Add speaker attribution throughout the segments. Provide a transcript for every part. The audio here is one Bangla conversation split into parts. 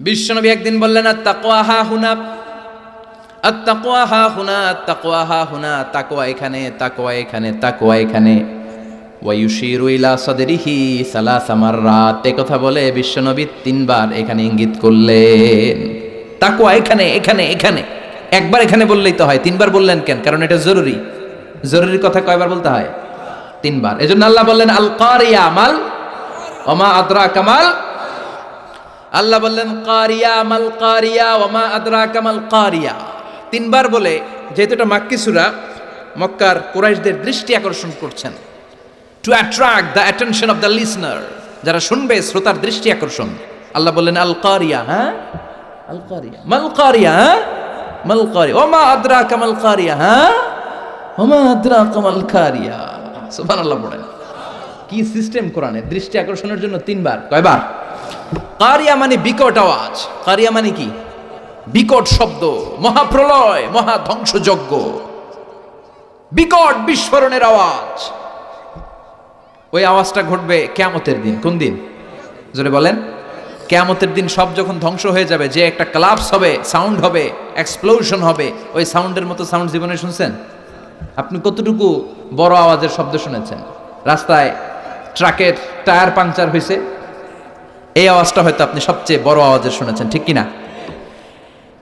Speaker 1: বিশ্বনবী একদিন বললেন আর তাকোয়া হা হুনা। আর তাকোয়া হা হুনা তাকোয়া হা হুনা। তাকোয়া এখানে তাকোয়া এখানে তাকোয়া এখানে। কথা বলে তিনবার এখানে ইঙ্গিত করলেন। তাকওয়া এখানে এখানে এখানে। একবার এখানে বললেই তো হয়, তিনবার বললেন কেন? কারণ এটা জরুরি। জরুরি কথা কয়বার বলতে হয়? তিনবার। এজন্য আল্লাহ বললেন আল কারিয়া মাল, ওমা আদরা কামাল আল্লাহ বললেন, কারিয়া মাল কারিয়া ওমা আদরা কামাল কারিয়া। তিনবার বলে, যেহেতু এটা মাক্কি সূরা, মক্কার কুরাইশদের দৃষ্টি আকর্ষণ করছেন। To attract the attention of the listener যারা শুনবে, শ্রোতার দৃষ্টি আকর্ষণ। আল্লাহ বললেন, আল কারিয়া হ্যাঁ? আল কারিয়া, মাল কারিয়া হ্যাঁ? মাল কারিয়া ওমা আদরা কামাল কারিয়া হ্যাঁ? ওমা আদরা কামাল কারিয়া, সুবহানাল্লাহ পড়েন। কি সিস্টেম কোরআনে? দৃষ্টি আকর্ষণের জন্য তিনবার। কয়বার? কারিয়া মানে বিকট আওয়াজ। কারিয়া মানে কি? বিকট শব্দ, মহাপ্রলয় মহা ধ্বংসযজ্ঞ বিকট বিস্ফোরণের আওয়াজ। ওই আওয়াজটা ঘটবে কেয়ামতের দিন। কোন দিন? জোরে বলেন। কেয়ামতের দিন সব যখন ধ্বংস হয়ে যাবে, যে একটা ক্লাপস হবে সাউন্ড হবে এক্সপ্লোশন হবে, ওই সাউন্ডের মতো সাউন্ড জীবনে শুনছেন? আপনি কতটুকু বড় আওয়াজের শব্দ শুনেছেন? রাস্তায় ট্রাকের টায়ার পাংচার হয়েছে এই আওয়াজটা হয়তো আপনি সবচেয়ে বড় আওয়াজের শুনেছেন, ঠিক কিনা?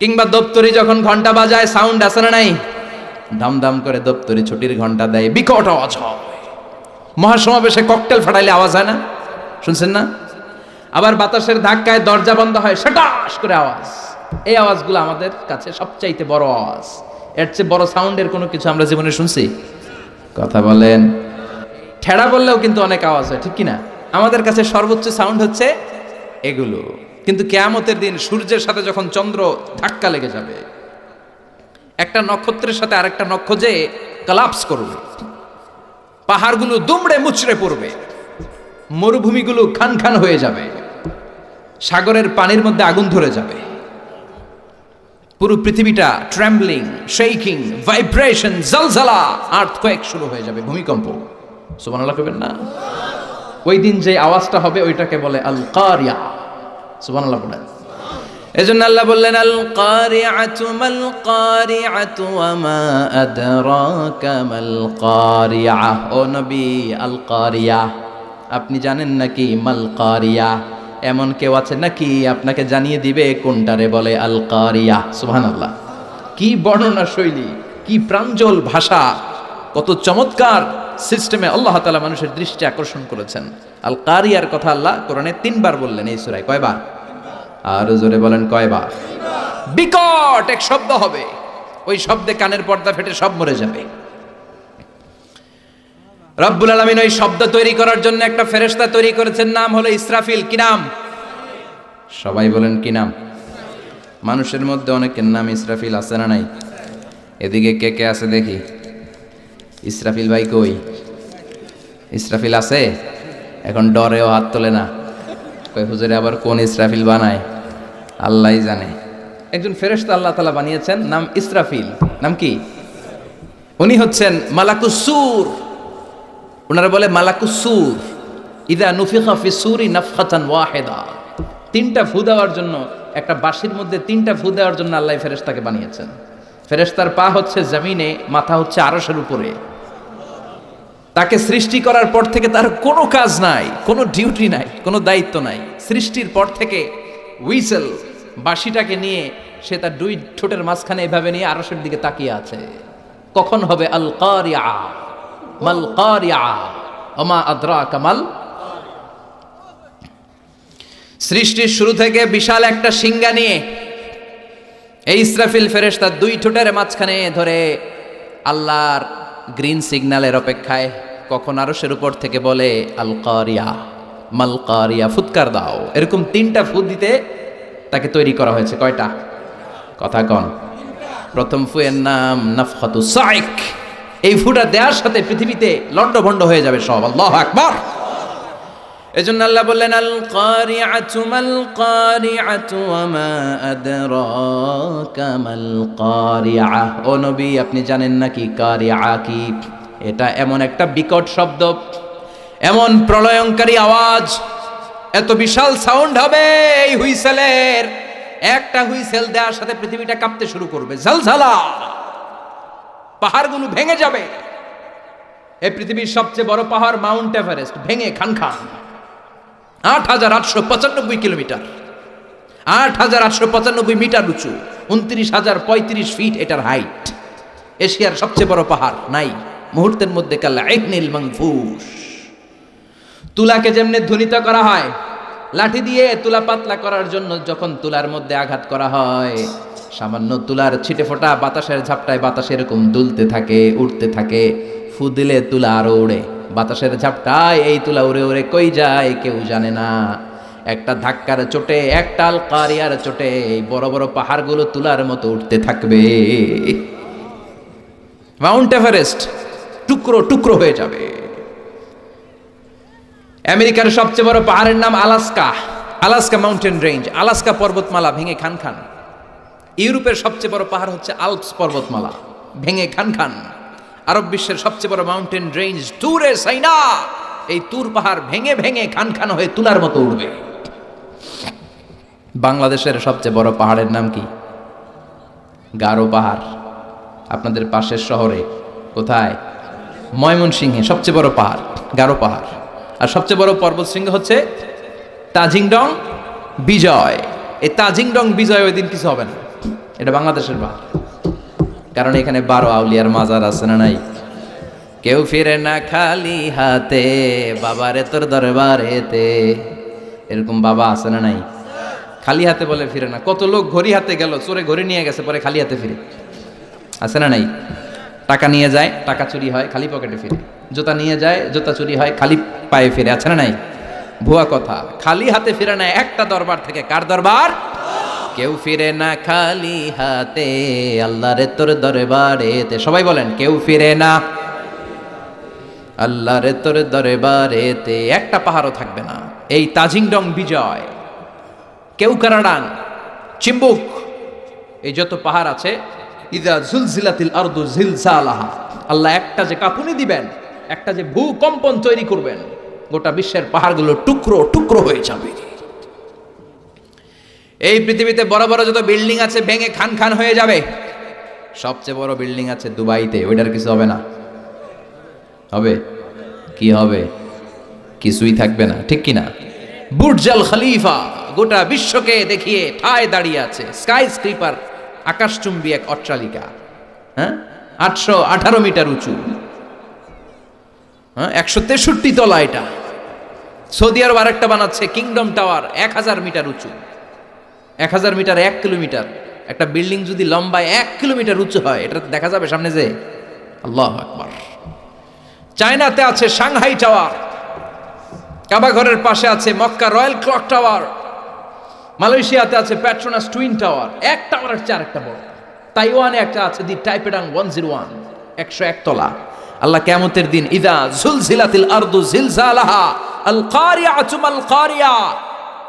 Speaker 1: কিংবা দপ্তরি যখন ঘণ্টা বাজায় সাউন্ড আসে না নাই? দাম করে দপ্তরি ছুটির ঘণ্টা দেয়, বিকট আওয়াজ হয়। মহাসমাবেশে ককটেল ফাটাইলে আওয়াজ হয় না? শুনছেন না? আবার বাতাসের ধাক্কায় দরজা বন্ধ হয় সেটাস করে আওয়াজ। এই আওয়াজগুলো আমাদের কাছে সবচাইতে বড় আওয়াজ। এর চেয়ে বড় সাউন্ডের কোনো কিছু আমরা জীবনে শুনছি? কথা বলেন। ঠেড়া বললেও কিন্তু অনেক আওয়াজ হয়, ঠিক কি না আমাদের কাছে সর্বোচ্চ সাউন্ড হচ্ছে এগুলো। কিন্তু কেয়ামতের দিন সূর্যের সাথে যখন চন্দ্র ধাক্কা লেগে যাবে, একটা নক্ষত্রের সাথে আরেকটা নক্ষ যে কলাপস করবে। পাহাড়গুলো দুমড়ে মুচড়ে পড়বে। মরুভূমিগুলো খান খান হয়ে যাবে। সাগরের পানির মধ্যে আগুন ধরে যাবে। পুরো পৃথিবীটা ট্র্যাম্বলিং শেকিং ভাইব্রেশন জলজালা আর্থকোয়েক শুরু হয়ে যাবে, ভূমিকম্প। সুবহানাল্লাহ কইবেন না? ওই দিন যে আওয়াজটা হবে, ওইটাকে বলে আল কারিয়া সুবহানাল্লাহ বলেন। এজন্য আল্লাহ বললেন আল কারিআতু মাল কারিআতু ওয়া মা আদরাকা ও নবী আল আপনি জানেন নাকি মাল এমন কেউ আছে নাকি আপনাকে জানিয়ে দিবে কোনটারে বলে আল কারিয়া সুবহানাল্লাহ। কি বর্ণনা শৈলী, কি প্রাঞ্জল ভাষা, কত চমৎকার সিস্টেমে আল্লাহ তালা মানুষের দৃষ্টি আকর্ষণ করেছেন। আল কারিয়ার কথা আল্লাহ কোরআনে তিনবার বললেন এই সুরায়, কয়বার? আরও জোরে বলেন কয়বার? বিকট এক শব্দ হবে। ওই শব্দে কানের পর্দা ফেটে সব মরে যাবে। রব্বুল আলমিন ওই শব্দ তৈরি করার জন্য একটা ফেরেশতা তৈরি করেছেন নাম হলো ইসরাফিল। কি নাম? সবাই বলেন কি নাম? মানুষের মধ্যে অনেকের নাম ইসরাফিল আছে না নাই? এদিকে কে কে আছে দেখি? ইসরাফিল ভাই কই? ইসরাফিল আছে? এখন ডরেও হাত তোলে না। কই হুজুরে আবার কোন ইসরাফিল বানায়? আল্লাহই জানে। একজন ফেরেশতা আল্লাহ তালা বানিয়েছেন, নাম ইসরাফিল। নাম কি? উনি হচ্ছেন মালাকুসুর ওনারা বলে মালাকুসুর ইদা নুফিখা ফি সুরি নাফখাতান ওয়াহেদা। তিনটা ফু দেওয়ার জন্য, একটা বাঁশির মধ্যে তিনটা ফু দেওয়ার জন্য আল্লাহ ফেরেশতাকে বানিয়েছেন। ফেরেশতার পা হচ্ছে জমিনে, মাথা হচ্ছে আরশের উপরে। তাকে সৃষ্টি করার পর থেকে তার কোনো কাজ নাই, কোনো ডিউটি নাই, কোনো দায়িত্ব নাই। সৃষ্টির পর থেকে উইসেল বাঁশিটাকে নিয়ে সে তার দুই ঠোঁটের মাঝখানে এভাবে নিয়ে আরশের দিকে তাকিয়ে আছে। কখন হবে? আল কারিয়া। মাল কারিয়া। ওমা আদ্রা কামাল সৃষ্টির শুরু থেকে বিশাল একটা সিঙ্গা নিয়ে এই ইসরাফিল ফেরেশতা দুই ঠোঁটের মাঝখানে ধরে আল্লাহর গ্রিন সিগন্যালের অপেক্ষায় কখন আরশের উপর থেকে বলে, আল কারিয়া। মাল কারিয়া, ফুৎকার দাও। এরকম তিনটা ফুদ দিতে তাকে তৈরি করা হয়েছে। কয়টা? কথা কন। প্রথম ফুয়ের নাম নাফহাতু সাইক। এই ফুটা দেওয়ার সাথে পৃথিবীতে লন্ডভন্ড হয়ে যাবে সব। আল্লাহ আকবার। এজন্য আল্লাহ বললেন, আল কারিআতু মাল কারিআতু ওয়া মা আদরাকা মাল কারিআ ও নবী, আপনি জানেন নাকি কারিআ কি? এটা এমন একটা বিকট শব্দ। এমন প্রলয়ঙ্কারী আওয়াজ, এত বিশাল সাউন্ড হবে এই হুইসেলের। একটা হুইসেল দেওয়ার সাথে পৃথিবীটা কাঁপতে শুরু করবে। ঝালঝালা! পাহাড়গুলো ভেঙে যাবে। এই পৃথিবীর সবচেয়ে বড় পাহাড় মাউন্ট এভারেস্ট, ভেঙে খান খান। আট হাজার আটশো পঁচানব্বই কিলোমিটার। আট হাজার আটশো পঁচানব্বই মিটার উঁচু, উনত্রিশ হাজার পঁয়ত্রিশ ফিট এটার হাইট। এশিয়ার সবচেয়ে বড় পাহাড় নাই, মুহূর্তের মধ্যে কাল্লা একনিল মাংফুস তুলাকে যেমনি ধ্বনিত করা হয়, লাঠি দিয়ে তুলা পাতলা করার জন্য যখন তুলার মধ্যে আঘাত করা হয়, সামান্য তুলার ছিটে ফোটা বাতাসের ঝাপটায় বাতাস এরকম দুলতে থাকে উঠতে থাকে। ফু দিলে তুলা আরও উড়ে বাতাসের ঝাপটায় এই তুলা উড়ে উড়ে কই যায় কেউ জানে না। একটা ধাক্কার চোটে, একটা আলকারিয়ার চোটে এই বড় বড় পাহাড়গুলো তুলার মতো উঠতে থাকবে। মাউন্ট এভারেস্ট টুকরো টুকরো হয়ে যাবে। আমেরিকার সবচেয়ে বড় পাহাড়ের নাম Alaska. Alaska mountain range. Alaska পর্বতমালা ভেঙে খান খান। ইউরোপের সবচেয়ে বড় পাহাড় হচ্ছে আলপস পর্বতমালা। ভেঙে খান খান। আরব বিশ্বের সবচেয়ে বড় মাউন্টেন রেঞ্জ তুরে সাইনা। এই তুর পাহাড় ভেঙে ভেঙে খান খান হয়ে তুলার মতো উঠবে বাংলাদেশের সবচেয়ে বড় পাহাড়ের নাম কি? গারো পাহাড়। আপনাদের পাশের শহরে কোথায়? ময়মনসিংহে সবচেয়ে বড় পাহাড়, গারো পাহাড়। আর সবচেয়ে বড় পর্বত শৃঙ্গ হচ্ছে তাজিংডং বিজয়। এই তাজিংডং বিজয় ওই দিন কিছু হবে না। এটা বাংলাদেশের পাহাড় কারণ এখানে বারো আউলিয়ার মাজার আছে না নাই? কেউ ফিরে না খালি হাতে, বাবারে তোর দরবারেতে। এরকম বাবা আছে না নাই? খালি হাতে বলে ফিরে না। কত লোক ঘড়ি হাতে গেল, চোরে ঘড়ি নিয়ে গেছে, পরে খালি হাতে ফিরে। আছে না নাই? টাকা নিয়ে যায়, টাকা চুরি হয়, খালি পকেটে ফিরে। জুতা নিয়ে যায়, জুতা চুরি হয়, খালি পায়ে ফিরে, আছে না নাই? ভুয়া কথা, খালি হাতে ফিরে না একটা দরবার থেকে, কার দরবার? কেউ ফিরে না খালি হাতে, আল্লাহরে তোর দরবারেতে, সবাই বলেন, কেউ ফিরে না। আল্লাহ আল্লাহরে তোর দরবারেতে, একটা পাহাড়ও থাকবে না। এই তাজিংডং বিজয়, কেউ কারাডাং, চিম্বুক, এই যত পাহাড় আছে, ইদা জুলজিলাতিল আরদু জিলজালাহা, আল্লাহ একটা যে কাঁপুনি দিবেন একটা যে ভূকম্পন তৈরি করবেন, গোটা বিশ্বের পাহাড়গুলো টুকরো টুকরো হয়ে যাবে। এই পৃথিবীতে বড় বড় যত বিল্ডিং আছে ভেঙে খান খান হয়ে যাবে। সবচেয়ে বড় বিল্ডিং আছে দুবাইতে, ওইটার কিছু হবে না। হবে? কি হবে? কিছুই থাকবে না, ঠিক কি না বুর্জাল খলিফা গোটা বিশ্বকে দেখিয়ে ঠায় দাঁড়িয়ে আছে স্কাই স্ক্রিপার আকাশচুম্বী এক অট্টালিকা। হ্যাঁ? আটশো আঠারো মিটার উঁচু। হ্যাঁ একশো তেষট্টি তলা এটা। সৌদি আরব আরেকটা বানাচ্ছে কিংডম টাওয়ার এক হাজার মিটার উঁচু। এক হাজার মিটার, এক কিলোমিটার। একটা বিল্ডিং যদি লম্বায় এক কিলোমিটার উঁচু হয়, এটা দেখা যাবে সামনে যে। আল্লাহ আকবার। চায়নাতে আছে সাংহাই টাওয়ার। কাবা ঘরের পাশে আছে মক্কা রয়্যাল ক্লক টাওয়ার। মালয়েশিয়াতে আছে প্যাট্রোনাস টুইন টাওয়ার এক টাওয়ারের চেয়ে আরেকটা বড়। তাইওয়ানে একটা আছে the Taipei one zero one একশো এক তলা। আল্লাহ কেমতের দিন, ইদা জুলজিলাতিল আরদু জিলজালাহা আল কারিয়া আল কারিয়া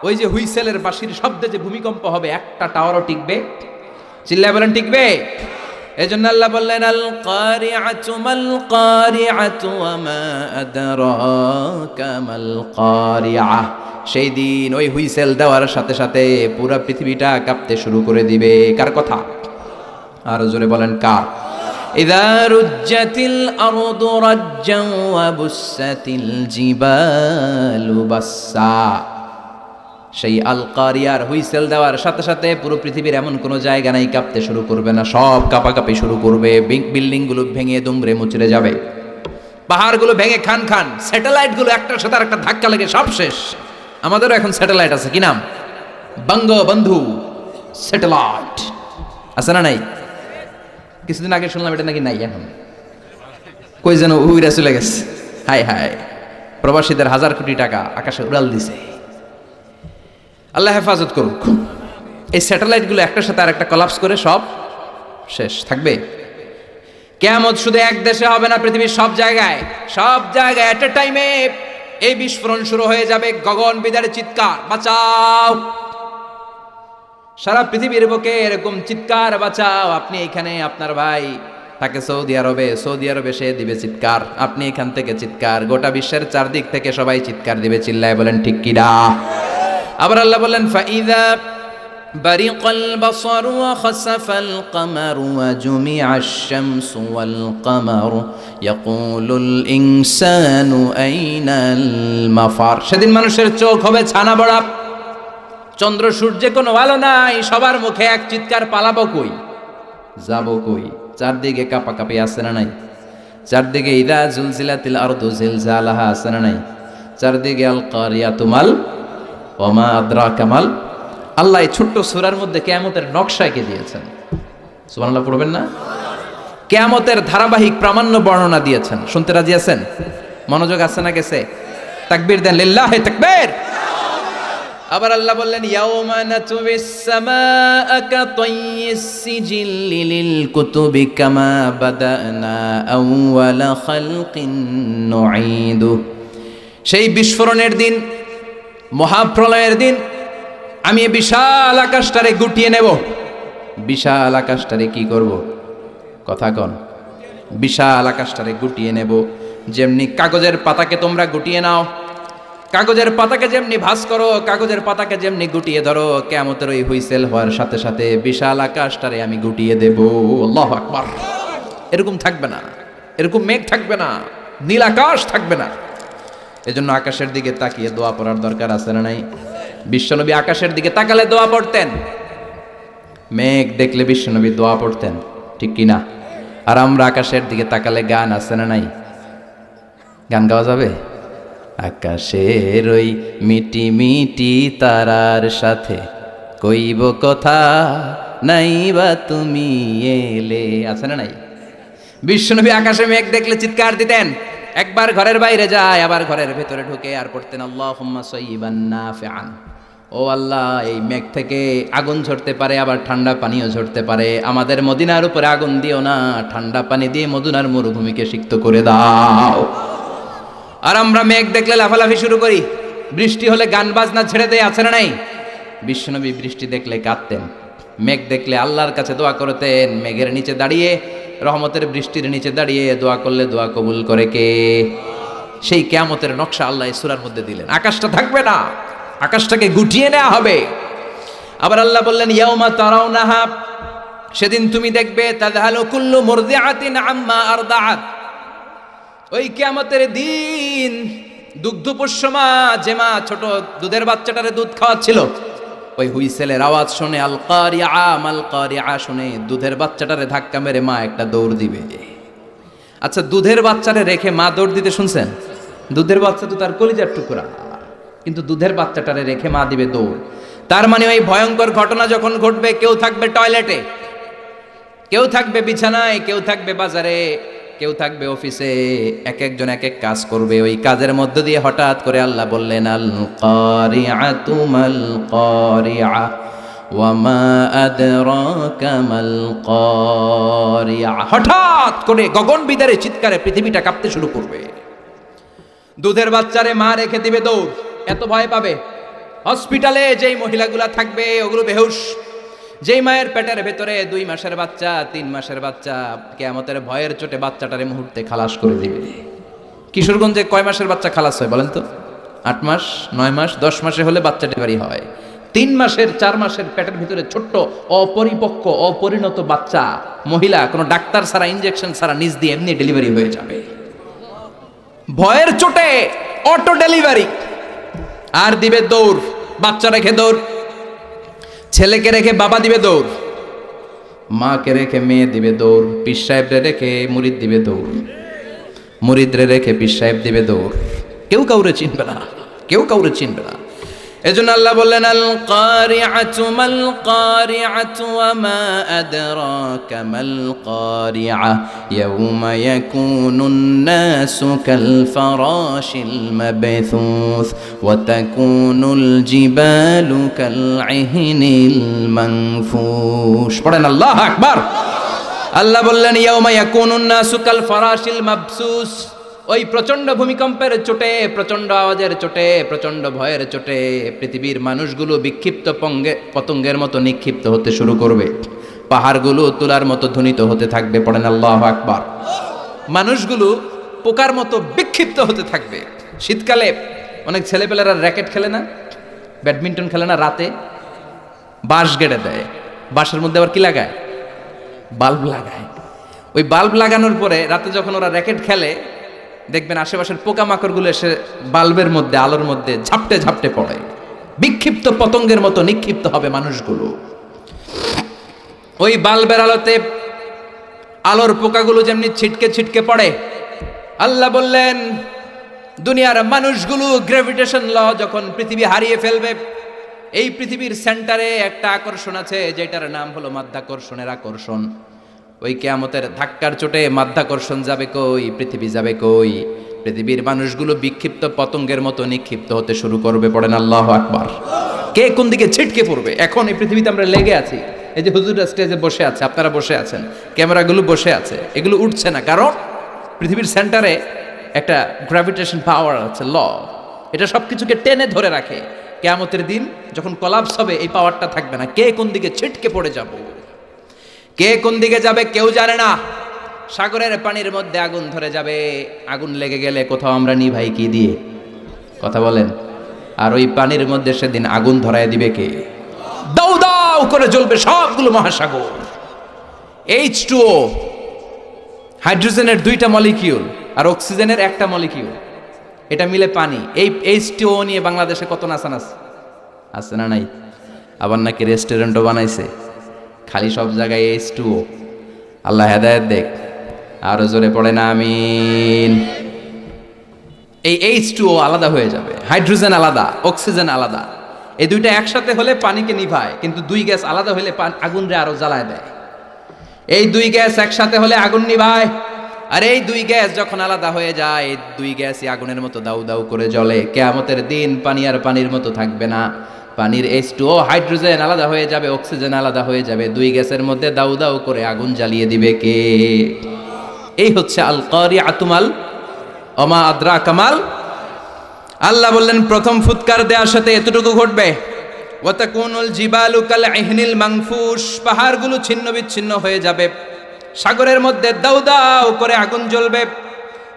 Speaker 1: ওই যে হুইসেলের বাঁশির শব্দে যে ভূমিকম্প হবে, একটা টাওয়ারও টিকবে। চিল্লায় বলেন, টিকবে? এজন্য আল্লাহ বললেন আল কারিআতু মাল কারিআতু ওয়া মা আদরাকা মাল সেই দিন ওই হুইসেল দেওয়ার সাথে সাথে পুরো পৃথিবীটা কাঁপতে শুরু করে দিবে। কার কথা? আর জোরে বলেন, কার? إذا رجت الأرض رجا وبست الجبال بسا সেই আল কারিয়ার হুইসেল দেওয়ার সাথে সাথে পুরো পৃথিবীর এমন কোনো জায়গা নাই কাঁপতে শুরু করবে না সব কাঁপাকাঁপি শুরু করবে বিল্ডিংগুলো ভেঙে দুমড়ে মুচড়ে যাবে পাহাড়গুলো ভেঙে খান খান স্যাটেলাইটগুলো একটার সাথে একটা ধাক্কা লেগে সব শেষ আমাদেরও এখন স্যাটেলাইট আছে কি নাম বঙ্গবন্ধু স্যাটেলাইট আছে না নাই কিছুদিন আগে শুনলাম এটা নাকি নাই এখন কই যেন উইরা চলে গেছে। হাই হাই প্রবাসীদের হাজার কোটি টাকা আকাশে উড়াল দিছে। আল্লাহ হেফাজত করুক। এই স্যাটেলাইটগুলো একটার সাথে আর একটা কলাপস করে সব শেষ। থাকবে? কেমন শুধু এক দেশে হবে না, পৃথিবীর সব জায়গায় সব জায়গায় এট টাইমে এই বিস্ফোরণ শুরু হয়ে যাবে। গগন বিদারে চিৎকার, বাঁচাও। সারা পৃথিবীর বুকে এরকম চিৎকার বাঁচাও আপনি এখানে আপনার ভাই থাকে সৌদি আরবে সৌদি আরবে সে দিবে চিৎকার আপনি এখান থেকে চিৎকার গোটা বিশ্বের চারদিক থেকে সবাই চিৎকার দিবে চিল্লায় বলেন ঠিক কিনা আবার আল্লাহ বললেন ফাইদা برق البصر وخسف القمر وجمع الشمس والقمر يقول الإنسان أين المفر সেদিন মানুষের চোখ হবে ছানা বড়া চন্দ্র সূর্যে কোনো আলো নাই, সবার মুখে এক চিৎকার, পালাবো কই? যাব কই? চারদিকে কাপা কাপাকাপি আছে না নাই? চারদিকে ইদা জুলজিলাতিল আরদু জিলজালাহা আছে না নাই? চারদিকে আল কারিয়া তুমাল ওমা আদ্রা কামাল আল্লাহ এই ছোট্ট সূরার মধ্যে কিয়ামতের নকশা এঁকে দিয়েছেন। সুবহানাল্লাহ পড়বেন না? কিয়ামতের ধারাবাহিক প্রামাণ্য বর্ণনা দিয়েছেন। শুনতে রাজি আছেন? মনোযোগ আছে না গেছে? তাকবীর দেন, লিল্লাহে তাকবীর! আবার আল্লাহ বললেন সিজিল্লি লিল সেই বিস্ফোরণের দিন, মহাপ্রলয়ের দিন, আমি বিশাল আকাশটারে গুটিয়ে নেব। বিশাল আকাশটারে কি করব? কথা কন। বিশাল আকাশটারে গুটিয়ে নেব। যেমনি কাগজের পাতাকে তোমরা গুটিয়ে নাও কাগজের পাতাকে যেমনি ভাস করো, কাগজের পাতাকে যেমনি গুটিয়ে ধরো কেমতের ওই হুইসেল হওয়ার সাথে সাথে বিশাল আকাশটারে আমি গুটিয়ে দেব। আকবার। এরকম থাকবে না। এরকম মেঘ থাকবে না। নীল আকাশ থাকবে না। এজন্য আকাশের দিকে তাকিয়ে দোয়া পড়ার দরকার আছে না নাই? বিশ্বনবী আকাশের দিকে তাকালে দোয়া পড়তেন। মেঘ দেখলে বিশ্বনবী দোয়া পড়তেন। ঠিক কি না আর আমরা আকাশের দিকে তাকালে গান আছে না নাই? গান গাওয়া যাবে? আকাশের ওই মিটি মিটি তারার সাথে কইব কথা নাই বা তুমি এলে। আছে না নাই? বিশ্বনবী আকাশে মেঘ দেখলে চিৎকার দিতেন, একবার ঘরের বাইরে যায়, আবার ঘরের ভেতরে ঢুকে আর পড়তেন আল্লাহ ও আল্লাহ, এই মেঘ থেকে আগুন ঝরতে পারে, আবার ঠান্ডা পানিও ঝরতে পারে। আমাদের মদিনার উপরে আগুন দিও না, ঠান্ডা পানি দিয়ে মদিনার মরুভূমিকে সিক্ত করে দাও। আর আমরা মেঘ দেখলে লাফালাফি শুরু করি। বৃষ্টি হলে গান বাজনা ছেড়ে দেয়, আছে না নাই? বিশ্বনবী বৃষ্টি দেখলে কাঁদতেন। মেঘ দেখলে আল্লাহর কাছে দোয়া করতেন। মেঘের নিচে দাঁড়িয়ে, রহমতের বৃষ্টির নিচে দাঁড়িয়ে দোয়া করলে দোয়া কবুল করে কে? সেই কেয়ামতের নকশা আল্লাহ সূরার মধ্যে দিলেন। আকাশটা থাকবে না, আকাশটাকে গুটিয়ে নেওয়া হবে। আবার আল্লাহ বললেন, ইয়াউমা তারাউনাহা, সেদিন তুমি দেখবে তাদহালু কুল্লু মুরদিআতিন আম্মা আরদাআত। ওই কিয়ামতের দিন দুগ্ধপোষ্য মা, যে মা ছোট দুধের বাচ্চাটারে দুধ খাওয়াচ্ছিল, ওই হুইসেলের আওয়াজ শুনে আল কারিয়া মাল কারিয়া শুনে দুধের বাচ্চাটারে ধাক্কা মেরে মা একটা দৌড় দিবে। আচ্ছা দুধের বাচ্চারে রেখে মা দৌড় দিতে শুনছেন? দুধের বাচ্চা তো তার কলিজার টুকরা, কিন্তু দুধের বাচ্চাটারে রেখে মা দিবে দৌড়। তার মানে ওই ভয়ঙ্কর ঘটনা যখন ঘটবে, কেউ থাকবে টয়লেটে, কেউ থাকবে বিছানায়, কেউ থাকবে বাজারে কেউ থাকবে অফিসে, এক একজন এক এক কাজ করবে। ওই কাজের মধ্য দিয়ে হঠাৎ করে আল্লাহ বললেন আল কারিআতু মাল কারিআ ওয়ামা হঠাৎ করে গগন বিদারে চিৎকারে পৃথিবীটা কাঁপতে শুরু করবে। দুধের বাচ্চারে মা রেখে দিবে দৌড়, এত ভয় পাবে। হসপিটালে যেই মহিলাগুলা থাকবে, ওগুলো বেহুশ। যেই মায়ের পেটের ভেতরে দুই মাসের বাচ্চা, তিন মাসের বাচ্চা, কেয়ামতের ভয়ের চোটে বাচ্চাটারে মুহূর্তে খালাস করে দিবে। কিশোরগঞ্জে কয় মাসের বাচ্চা খালাস হয় বলেন তো? আট মাস, নয় মাস, দশ মাসে হলে বাচ্চা ডেলিভারি হয়। তিন মাসের, চার মাসের পেটের ভিতরে ছোট্ট, অপরিপক্ক, অপরিণত বাচ্চা, মহিলা, কোনো ডাক্তার ছাড়া ইঞ্জেকশন ছাড়া, নিজ দিয়ে এমনি ডেলিভারি হয়ে যাবে। ভয়ের চোটে অটো ডেলিভারি। আর দিবে দৌড়, বাচ্চা রেখে দৌড়। ছেলেকে রেখে বাবা দিবে দৌড়। মাকে রেখে মেয়ে দিবে দৌড়। পীর সাহেবরে রেখে মুরিদ দিবে দৌড়। মুরিদরে রেখে পীর সাহেব দিবে দৌড়। কেউ কাউরে চিনবে না। কেউ কাউরে চিনবে না। এজন্য আল্লাহ বললেন আল কারিআতু মাল কারিআতু ওয়া মা আদরাকা মাল কারিআ ইয়াউমা ইয়াকুনুন নাসু কাল ফারাশিল মাবথুস ওয়া তাকুনুল জিবালু কাল ইহনিল মানফুশ পড়েন আল্লাহু আকবার আল্লাহ বললেন ইয়াউমা ইয়াকুনুন নাসু কাল ফারাশিল মাবসুস ওই প্রচণ্ড ভূমিকম্পের চোটে প্রচণ্ড আওয়াজের চোটে প্রচণ্ড ভয়ের চোটে পৃথিবীর মানুষগুলো বিক্ষিপ্ত পঙ্গে, পতঙ্গের মতো নিক্ষিপ্ত হতে শুরু করবে। পাহাড়গুলো তোলার মতো ধ্বনিত হতে থাকবে, পড়েন আল্লাহ আকবার। মানুষগুলো পোকার মতো বিক্ষিপ্ত হতে থাকবে। শীতকালে অনেক ছেলেপেলেরা র্যাকেট খেলে না? ব্যাডমিন্টন খেলে না রাতে? বাঁশ গেড়ে দেয়। বাঁশের মধ্যে আবার কি লাগায়? বাল্ব লাগায়। ওই বাল্ব লাগানোর পরে রাতে যখন ওরা র্যাকেট খেলে দেখবেন আশেপাশের পোকামাকড়গুলো এসে বাল্বের মধ্যে, আলোর মধ্যে ঝাপটে ঝাপটে পড়ে। বিক্ষিপ্ত পতঙ্গের মতো নিক্ষিপ্ত হবে মানুষগুলো। ওই বাল্বের আলোতে আলোর পোকাগুলো যেমনি ছিটকে ছিটকে পড়ে, আল্লাহ বললেন, দুনিয়ার মানুষগুলো গ্র্যাভিটেশন ল, যখন পৃথিবী হারিয়ে ফেলবে। এই পৃথিবীর সেন্টারে একটা আকর্ষণ আছে, যেটার নাম হলো মাধ্যাকর্ষণের আকর্ষণ। ওই কেয়ামতের ধাক্কার চোটে মাধ্যাকর্ষণ যাবে কই, পৃথিবী যাবে কই? পৃথিবীর মানুষগুলো বিক্ষিপ্ত পতঙ্গের মতো নিক্ষিপ্ত হতে শুরু করবে, পড়েন আল্লাহ আকবার। কে কোন দিকে ছিটকে পড়বে? এখন এই পৃথিবীতে আমরা লেগে আছি। এই যে হুজুরা স্টেজে বসে আছে, আপনারা বসে আছেন, ক্যামেরাগুলো বসে আছে, এগুলো উঠছে না। কারণ পৃথিবীর সেন্টারে একটা গ্র্যাভিটেশন পাওয়ার আছে ল এটা সব কিছুকে টেনে ধরে রাখে। কেয়ামতের দিন যখন কলাপস হবে, এই পাওয়ারটা থাকবে না। কে কোন দিকে ছিটকে পড়ে যাব? কে কোন দিকে যাবে কেউ জানে না। সাগরের পানির মধ্যে আগুন ধরে যাবে। আগুন লেগে গেলে কোথাও আমরা নিভাই কি দিয়ে? কথা বলেন। আর ওই পানির মধ্যে সেদিন আগুন ধরায় দিবে কে? দাউ দাউ করে জ্বলবে সবগুলো মহাসাগর। এইচ টু হাইড্রোজেনের দুইটা মলিকিউল আর অক্সিজেনের একটা মলিকিউল এটা মিলে পানি। এই এইচ টু নিয়ে বাংলাদেশে কত নাচানাচ? আছে না নাই? আবার নাকি রেস্টুরেন্টও বানাইছে? খালি সব জায়গায় এইচ টু আল্লাহ হেদায়ত দেখ। আরও জোরে পড়ে না, আমিন। এই এইচ টু আলাদা হয়ে যাবে। হাইড্রোজেন আলাদা, অক্সিজেন আলাদা। এই দুইটা একসাথে হলে পানিকে নিভায়, কিন্তু দুই গ্যাস আলাদা হলে আগুনরে আরও জ্বালায় দেয়। এই দুই গ্যাস একসাথে হলে আগুন নিভায়। আর এই দুই গ্যাস যখন আলাদা হয়ে যায়, এই দুই গ্যাসই আগুনের মতো দাউ দাউ করে জ্বলে। কেয়ামতের দিন পানি আর পানির মতো থাকবে না। পানির এইচ টু ও হাইড্রোজেন আলাদা হয়ে যাবে, অক্সিজেন আলাদা হয়ে যাবে। দুই গ্যাসের মধ্যে দাউ দাউ করে আগুন জ্বালিয়ে দিবে কে? এই হচ্ছে আল কারি আতুমাল অমা আদ্রা কামাল আল্লাহ বললেন, প্রথম ফুৎকার দেওয়ার সাথে এতটুকু ঘটবে। মাংফুস পাহাড়গুলো ছিন্ন বিচ্ছিন্ন হয়ে যাবে। সাগরের মধ্যে দাউ দাউ করে আগুন জ্বলবে।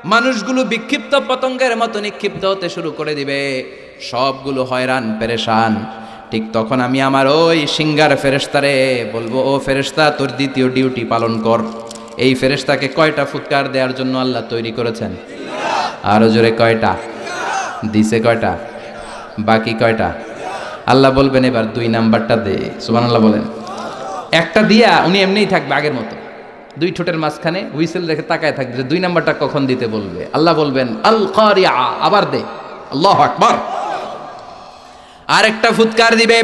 Speaker 1: মানুষগুলো বিক্ষিপ্ত পতঙ্গের মতো নিক্ষিপ্ত হতে শুরু করে দিবে। সবগুলো হয়রান, পেরেশান। ঠিক তখন আমি আমার ওই সিঙ্গার ফেরেস্তারে বলব, ও ফেরেস্তা তোর দ্বিতীয় ডিউটি পালন কর। এই ফেরেস্তাকে কয়টা ফুৎকার দেওয়ার জন্য আল্লাহ তৈরি করেছেন? আরও জোরে কয়টা? দিছে কয়টা? বাকি কয়টা? আল্লাহ বলবেন, এবার দুই নাম্বারটা দে। সুবান আল্লাহ বলেন। একটা দিয়া উনি এমনিই থাকবে আগের মতো। দুই ঠোঁটের মাঝখানে হুইসেল রেখে তাকায় থাকবে যে দুই নাম্বারটা কখন দিতে বলবে? আল্লাহ বলবেন আল কারিয়া আবার দে। আল্লাহ আকবার। আরেকটা ফুৎকার দিবে।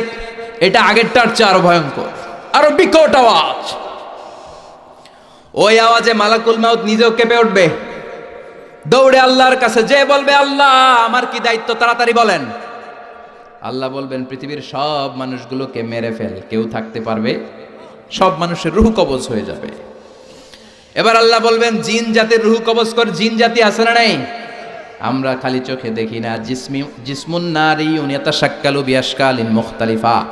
Speaker 1: এটা আগেরটার চেয়ে আরও ভয়ঙ্কর। আরও বিকট আওয়াজ। ওই আওয়াজে মালাকুল মাউত নিজেও কেঁপে উঠবে। দৌড়ে আল্লাহর কাছে যে বলবে, আল্লাহ, আমার কি দায়িত্ব? তাড়াতাড়ি বলেন। আল্লাহ বলবেন, পৃথিবীর সব মানুষগুলোকে মেরে ফেল। কেউ থাকতে পারবে, সব মানুষের রুহ কবজ হয়ে যাবে। এবার আল্লাহ বলবেন, জিন জাতির রুহ কবজ কর। জিন জাতি আছে না নাই? আমরা খালি চোখে দেখি না। জিসমি জিসমুন নারী উনিয়াতা শাক্কালু বিয়াসকালিন মুখতালিফা।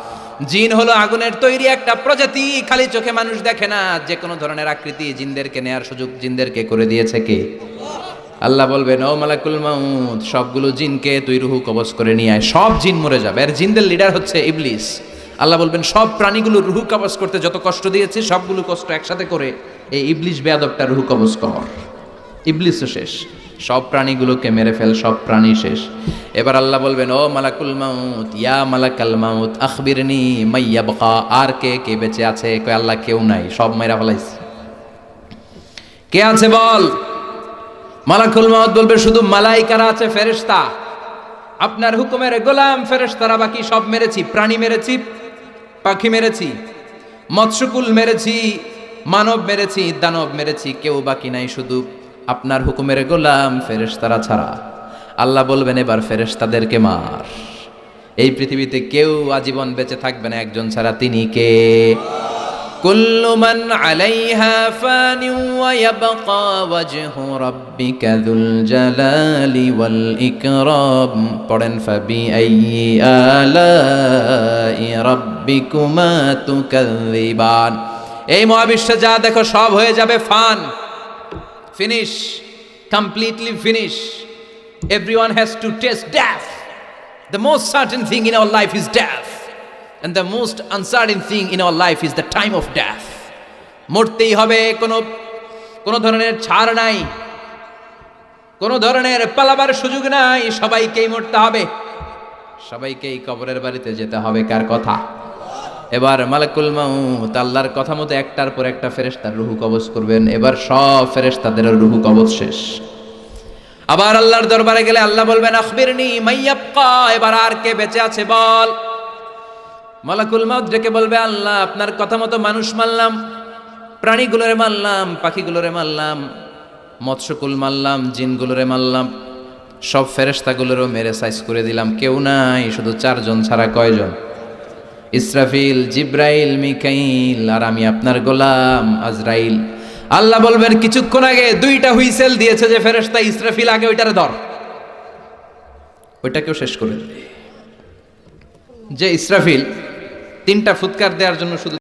Speaker 1: জিন হলো আগুনের তৈরি একটা প্রজাতি, খালি চোখে মানুষ দেখে না। যে কোনো ধরনের আকৃতি জিনদেরকে নেয়ার সুযোগ জিনদেরকে করে দিয়েছে কে? আল্লাহ বলবেন, ও মালাকুল মাউদ সবগুলো জিনকে তুই রুহু কবজ করে নিয়ে আয়। সব জিন মরে যাবে। আর জিনদের লিডার হচ্ছে ইবলিস। আল্লাহ বলবেন, সব প্রাণীগুলো রুহু কবজ করতে যত কষ্ট দিয়েছি, সবগুলো কষ্ট একসাথে করে এই ইবলিস বেয়াদবটা রুহু কবজ কর। ইবলিসও শেষ। সব প্রাণীগুলোকে মেরে ফেল, সব প্রাণী শেষ। এবার আল্লাহ বলবেন, ও মালাকুল মাউত, ইয়া মালাকাল মাউত, আখবিরনি মাইয়া বকা আর কে কে বেঁচে আছে? কয়, আল্লাহ কেউ নাই, সব মেরা ফেলাইছে। কে আছে বল? মালাকুল মাউত বলবে, শুধু মালাইকারা আছে, ফেরেশতা। আপনার হুকুমের গোলাম ফেরেশতারা বাকি সব মেরেছি, প্রাণী মেরেছি, পাখি মেরেছি, মৎস্যকুল মেরেছি, মানব মেরেছি, দানব মেরেছি, কেউ বাকি নাই, শুধু আপনার হুকুমের গোলাম ফেরেশতারা ছাড়া। আল্লাহ বলবেন, এবার ফেরেশতাদেরকে মার। এই পৃথিবীতে কেউ আজীবন বেঁচে থাকবে না, একজন ছাড়া তিনি কে? ওয়াল এই মহাবিশ্বে যা দেখো সব হয়ে যাবে fun. Finish completely finish everyone has to taste death the most certain thing in our life is death and the most uncertain thing in our life is the time of মরতেই হবে কোনো কোনো ধরনের ছাড় নাই। কোনো ধরনের পালাবার সুযোগ নাই। সবাইকেই মরতে হবে। সবাইকেই কবরের বাড়িতে যেতে হবে, কার কথা? এবার মালাকুল মাউত, আল্লাহর কথা মতো একটার পর একটা ফেরেশতার রুহু কবজ করবেন। এবার সব ফেরেশতাদের রুহু কবজ শেষ। আবার আল্লাহর দরবারে গেলে আল্লাহ বলবেন, আখবিরনি মাইয়াবকা এবার আর কে বেঁচে আছে বল। মালাকুল মাউত ডেকে বলবে, আল্লাহ, আপনার কথা মতো মানুষ মারলাম, প্রাণীগুলোরে মারলাম, পাখিগুলোরে মারলাম, মৎস্যকুল মারলাম, জিনগুলোরে মারলাম, সব ফেরেস্তাগুলোরও মেরে সাইজ করে দিলাম। কেউ নাই, শুধু চারজন ছাড়া কয়জন? ইসরাফিল, জিব্রাইল, মিকাইল, আর আমি আপনার গোলাম আজরাইল। আল্লাহ বলবেন, কিছুক্ষণ আগে দুইটা হুইসেল দিয়েছে যে ফেরেস্তা ইসরাফিল, আগে ওইটারে ধর। ওইটাকেও শেষ করে যে ইসরাফিল, তিনটা ফুৎকার দেওয়ার জন্য শুধু